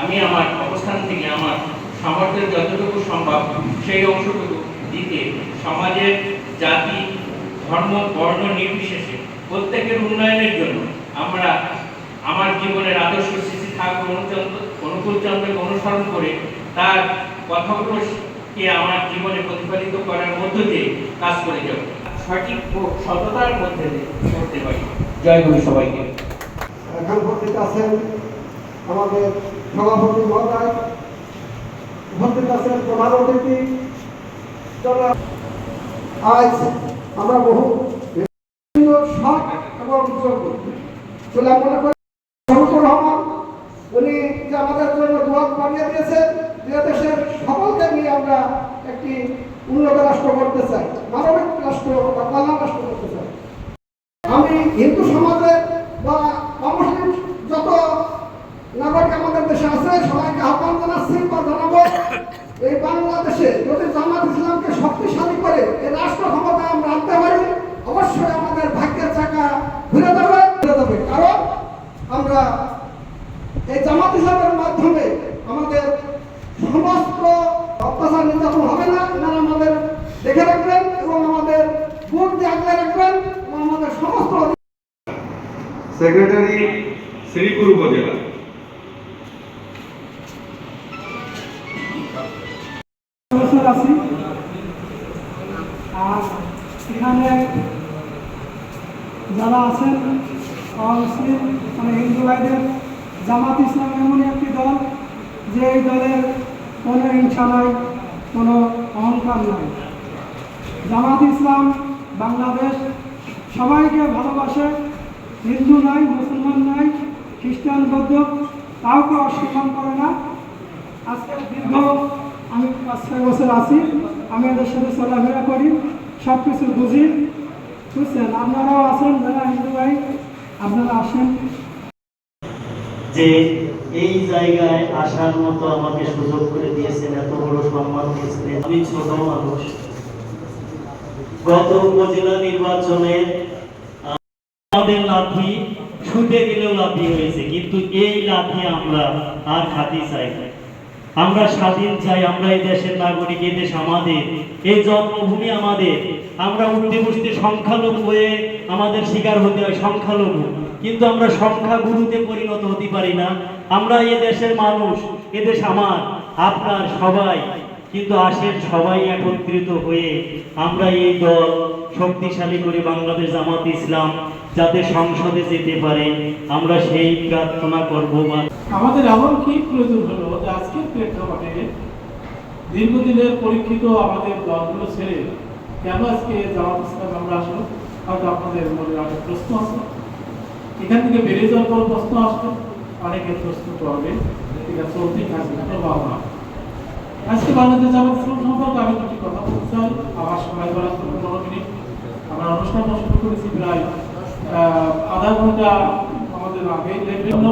আমি আমার অবস্থান থেকে আমার সামর্থ্যের যতটুকু সম্ভব সেই অংশটুকু দিতে সমাজের জাতি, ধর্ম, বর্ণ নির্বিশেষে প্রত্যেকের উন্নয়নের জন্য আমরা আমার জীবনের আদর্শ শ্রী ঠাকুর অনুকূলচন্দ্রকে অনুসরণ করে তার কথাগুলোকে আমার জীবনে প্রতিফলিত করার মধ্য দিয়ে কাজ করে যাব। সঠিক ও সততার মধ্যে করতে পারি। জয় গুরু সবাইকে। এখন উপস্থিত আছেন আমাদের সভাপতি মহোদয়, উপস্থিত আছেন প্রধান অতিথি। আজ আমরা বহু শখ এবং যোগ্য বলে মনে করি রহমান। উনি যে আমাদের জন্য দোয়াত বানিয়ে দিয়েছেন যে দেশের সকলকে নিয়ে আমরা একটি উন্নত রাষ্ট্র করতে চাই মানবিক রাষ্ট্র বা কল্যাণ রাষ্ট্র করতে চাই আমি হিন্দু সমাজে বা অমুসলিম যত নাগরিক আমাদের দেশে আছে সবাইকে আহ্বান জানাচ্ছি বা জানাব এই বাংলাদেশে যদি জামাত ইসলামকে শক্তিশালী করে এই রাষ্ট্র ক্ষমতায় আমরা আনতে পারি অবশ্যই আমাদের ভাগ্যের চাকা ঘুরে যাবে ঘুরে যাবে কারণ আমরা এই জামাত ইসলামের মাধ্যমে আমাদের সমস্ত অত্যাচার নির্যাতন হবে না এনারা আমাদের দেখে রাখবেন এবং আমাদের ভোট দিয়ে আগলে রাখবেন এবং আমাদের সমস্ত সেক্রেটারি শ্রীপুর উপজেলা। আছি। আর এখানে যারা আছেন মানে হিন্দু ভাইদের জামাত ইসলাম এমনই একটি দল যে এই দলের কোনো হিংসা নাই কোনো অহংকার নাই। জামাত ইসলাম বাংলাদেশ সবাইকে ভালোবাসে, হিন্দু নাই, মুসলমান নাই, খ্রিস্টান, বৌদ্ধ, কাউকে অস্বীকার করে না। আজকে দীর্ঘ আমি পাঁচ, ছয় বছর আছি, আমি এদের সাথে চলাফেরা করি সব কিছু বুঝি। বুঝছেন? আপনারাও আছেন, যারা হিন্দু ভাই, আপনারা আসেন। যে এই জায়গায় আসার মতো আমাকে সুযোগ করে দিয়েছেন, এত বড় সম্মান দিয়েছেন। আমি ছোট মানুষ। গত উপজেলা নির্বাচনে আমাদের লাঠি ছুটে গেলেও লাঠি হয়েছে, কিন্তু এই লাঠি আমরা আর খাতি চাই। আমরা স্বাধীন চাই, আমরা এই দেশের নাগরিক, এই দেশ আমাদের, এই জন্মভূমি আমাদের। আমরা উঠতে বসতে সংখ্যালঘু হয়ে আমাদের শিকার হতে হয়, সংখ্যালঘু। কিন্তু আমরা সংখ্যাগুরুতে পরিণত হতে পারি না। আমরা এ দেশের মানুষ, এ দেশ আমার, আপনার সবাই। কিন্তু আসেন সবাই একত্রিত হয়ে আমরা এই দল শক্তিশালী করে বাংলাদেশ, জামাত ইসলাম যাতে সংসদে যেতে পারে। আমরা সেই প্রার্থনা করব বা আমাদের এমন কি প্রয়োজন হলো যে আজকের প্রেক্ষাপটে দীর্ঘদিনের পরীক্ষিত আমাদের দলগুলো ছেড়ে কেন আজকে জামাত ইসলাম আমরা আসলো? হয়তো আপনাদের মনে অনেক প্রশ্ন আছে। এখান থেকে বেরিয়ে যাওয়ার পর প্রশ্ন আসবে অনেকের প্রশ্ন করবে এটা থাকবে প্রভাবনা আজকে বাংলাদেশ জামাত ইসলাম সম্পর্কে আমি দুটি কথা বলতে চাই। আমার সময় করা পনেরো মিনিট। আমরা অনুষ্ঠান শুরু করেছি প্রায় আধা ঘণ্টা আমাদের আগে। বিভিন্ন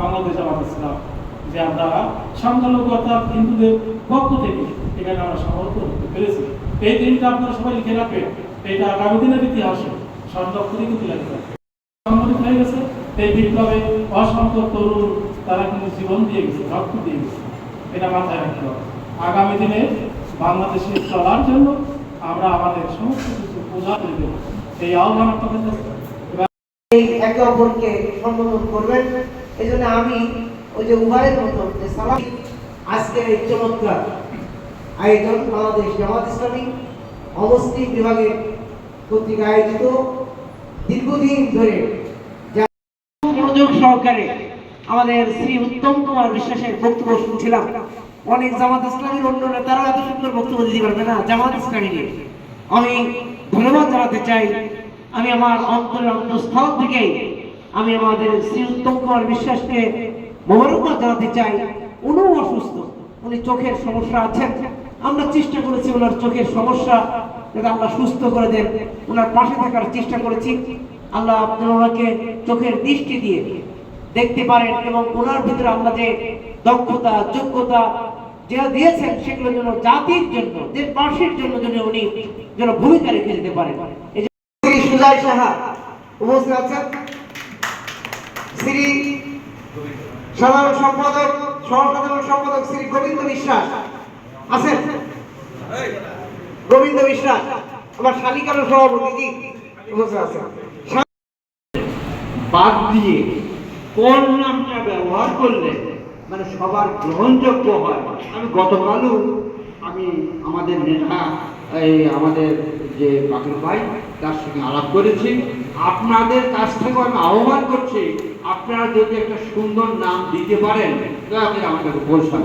বাংলাদেশ জামাত ইসলাম, যে আমরা সংখ্যালঘু অর্থাৎ হিন্দুদের পক্ষ থেকে এখানে আমরা সমর্থন করতে পেরেছি। এই দিনটা আপনারা সবাই লিখে রাখবেন। এটা আগামী দিনের ইতিহাসে। সংরক্ষণই কিন্তু লাগবে। সংগঠিত হয়ে গেছে। এই বিপ্লবে অসংখ্য তরুণ তারা কিন্তু জীবন দিয়ে গেছে, রক্ত দিয়ে গেছে। এটা মাথায় রাখতে হবে। আগামী দিনে বাংলাদেশে চলার জন্য আমরা আমাদের সমস্ত কিছু পূজা দেব এই আহ্বান আপনাদের একে অপরকে সম্বোধন করবেন। এই জন্য আমি ওই যে উভয়ের মতো যে সালাম, আজকের এই চমৎকার আয়োজন বাংলাদেশ জামাত ইসলামী অবস্থি বিভাগের কর্তৃক আয়োজিত দীর্ঘদিন ধরে সহকারে আমাদের শ্রী উত্তম কুমার বিশ্বাসের বক্তব্য শুনছিলাম। অনেক জামাত ইসলামীর অন্য নেতারাও এত সুন্দর বক্তব্য দিতে পারবে না জামাত ইসলামী নিয়ে। আমি ধন্যবাদ জানাতে চাই। আমি আমার অন্তরের অন্তঃস্থল থেকে আমি আমাদের শ্রী উত্তম কুমার বিশ্বাসকে মোবারকবাদ জানাতে চাই। উনিও অসুস্থ, উনি চোখের সমস্যা আছেন। আমরা চেষ্টা করেছি ওনার চোখের সমস্যা যাতে আল্লাহ সুস্থ করে দেন। ওনার পাশে থাকার চেষ্টা করেছি। আল্লাহ আপনার ওনাকে চোখের দৃষ্টি দিয়ে দেখতে পারেন এবং ওনার ভিতরে আমরা যে দক্ষতা যোগ্যতা যেটা দিয়েছেন সেগুলো যেন জাতির জন্য দেশবাসীর জন্য যেন উনি যেন ভূমিকা রেখে যেতে পারেন। এই যে শ্রী সুজয় সাহা উপস্থিত আছেন। শ্রী সাধারণ সম্পাদক সহসাধারণ সম্পাদক শ্রী গোবিন্দ বিশ্বাস আছেন। গোবিন্দ বিশ্বাস আমার শালিকার সভাপতি জি বসে আছেন। বাদ দিয়ে কোন নামটা ব্যবহার করলে মানে সবার গ্রহণযোগ্য হয়? আমি গতকালও আমি আমাদের নেতা, এই আমাদের যে বাকির ভাই, তার সঙ্গে আলাপ করেছি। আপনাদের কাছ থেকেও আমি আহ্বান করছি, আপনারা যদি একটা সুন্দর নাম দিতে পারেন তাহলে আমাদের বলছেন